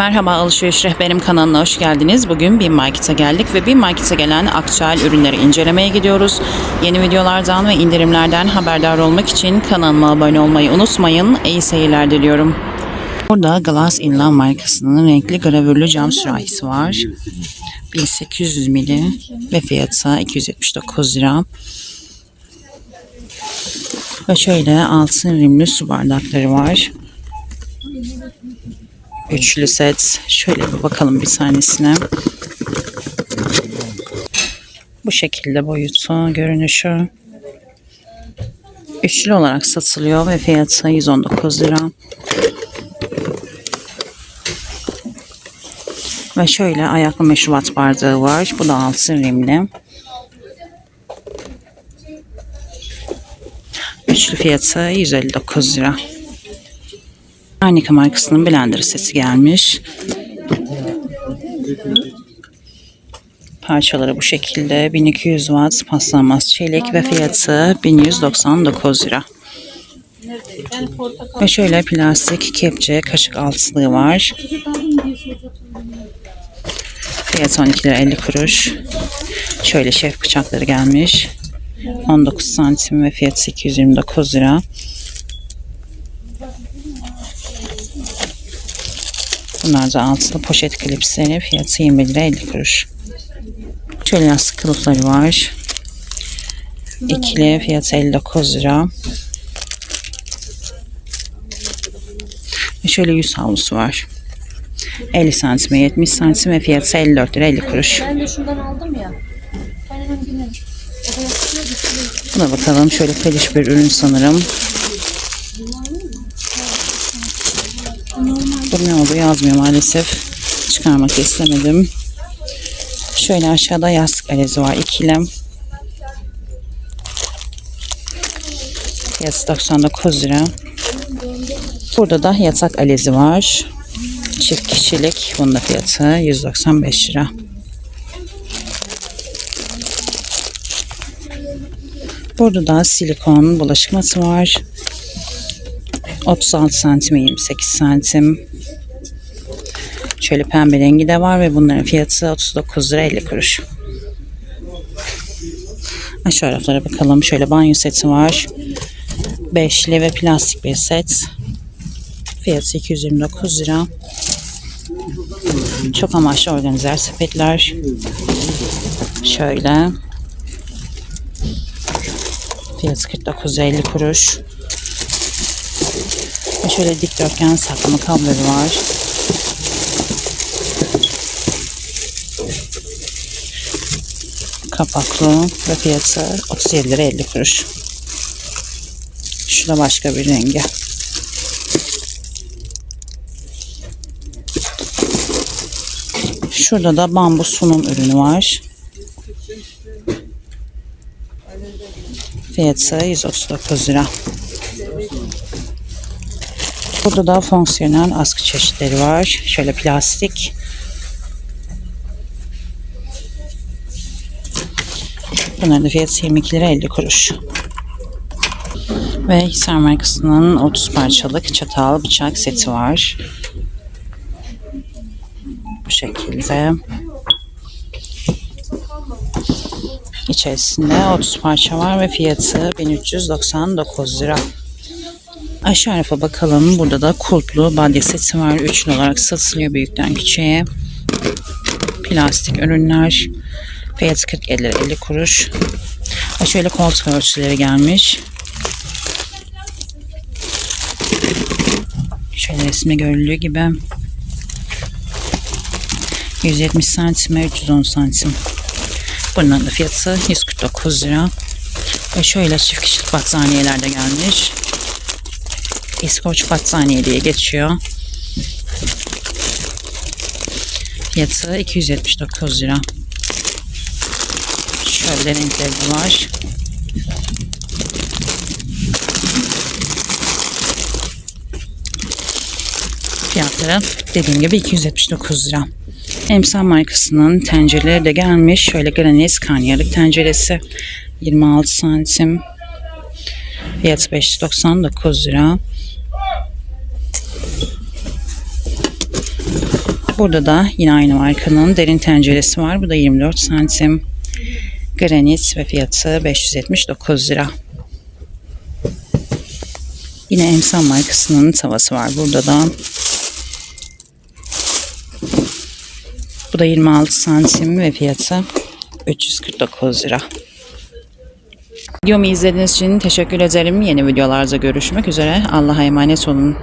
Merhaba Alışveriş Rehberim kanalına hoş geldiniz. Bugün bir markete geldik ve bir markete gelen aktüel ürünleri incelemeye gidiyoruz. Yeni videolardan ve indirimlerden haberdar olmak için kanalıma abone olmayı unutmayın. İyi seyirler diliyorum. Burada Glass Inland markasının renkli gravürlü cam sürahisi var. 1800 mili ve fiyatı 279 lira. Ve şöyle altın rimli su bardakları var. Üçlü set. Şöyle bir bakalım bir tanesine. Bu şekilde boyutu, görünüşü. Üçlü olarak satılıyor ve fiyatı 119 lira. Ve şöyle ayaklı meşrubat bardağı var. Bu da altın rimli. Üçlü fiyatı 159 lira. Arnica markasının blender seti gelmiş. Parçaları bu şekilde 1200 watt paslanmaz çelik ve fiyatı 1199 lira. Ve şöyle plastik kepçe kaşık altlığı var. Fiyatı 12 lira 50 kuruş. Şöyle şef bıçakları gelmiş. 19 santim ve fiyatı 229 lira. Bunlar da altılı poşet klipsleri. Fiyatı 20 lira 50 kuruş. Şöyle yastık kılıfları var. İkili fiyatı 59 lira. Ve şöyle yüz havlusu var. 50 santime 70 santim ve fiyatı 54 lira 50 kuruş. Ben de şundan aldım ya. Buna bakalım. Şöyle peliş bir ürün sanırım. Bu ne oldu yazmıyor maalesef. Çıkarmak istemedim. Şöyle aşağıda yastık alezi var. İkilem. Fiyatı 99 lira. Burada da yatak alezi var. Çift kişilik. Bunun da fiyatı 195 lira. Burada da silikon bulaşık matı var. 36 santim 28 santim. Şöyle pembe rengi de var ve bunların fiyatı 39 lira 50 kuruş. Aşağı taraflara bakalım. Şöyle banyo seti var. Beşli ve plastik bir set. Fiyatı 229 lira. Çok amaçlı organizer sepetler. Şöyle. Fiyatı 49.50 kuruş. Ve şöyle dikdörtgen saklama kabloları var. Kapaklı ve fiyatı 37 lira 50 kuruş. Şu da başka bir rengi. Şurada da bambu sunum ürünü var. Fiyatı 139 lira. Burada da fonksiyonel askı çeşitleri var. Şöyle plastik. Bunların da fiyatı 22 lira 50 kuruş. Ve Hisar markasının 30 parçalık çatal bıçak seti var. Bu şekilde. İçerisinde 30 parça var ve fiyatı 1399 lira. Aşağı tarafa bakalım. Burada da kulplu badye seti var. Üçlü olarak satılıyor büyükten küçüğe. Plastik ürünler. Fiyatı 47 lira 50 kuruş. Ve şöyle koltuk örtüleri gelmiş. Şöyle resmi görüldüğü gibi. 170 santime 310 santim. Bunların da fiyatı 149 lira. Ve şöyle çift kişilik battaniyeler de gelmiş. İskoç battaniye diye geçiyor. Fiyatı 279 lira. Şöyle de var. Fiyatları dediğim gibi 279 lira. Emsal markasının tencereleri de gelmiş. Şöyle granit karnıyarık tenceresi. 26 santim. Fiyatı 599 lira. Burada da yine aynı markanın derin tenceresi var. Bu da 24 santim. Granit ve fiyatı 579 lira. Yine Emsan markasının tavası var burada da. Bu da 26 santim ve fiyatı 349 lira. Videomu izlediğiniz için teşekkür ederim. Yeni videolarda görüşmek üzere. Allah'a emanet olun.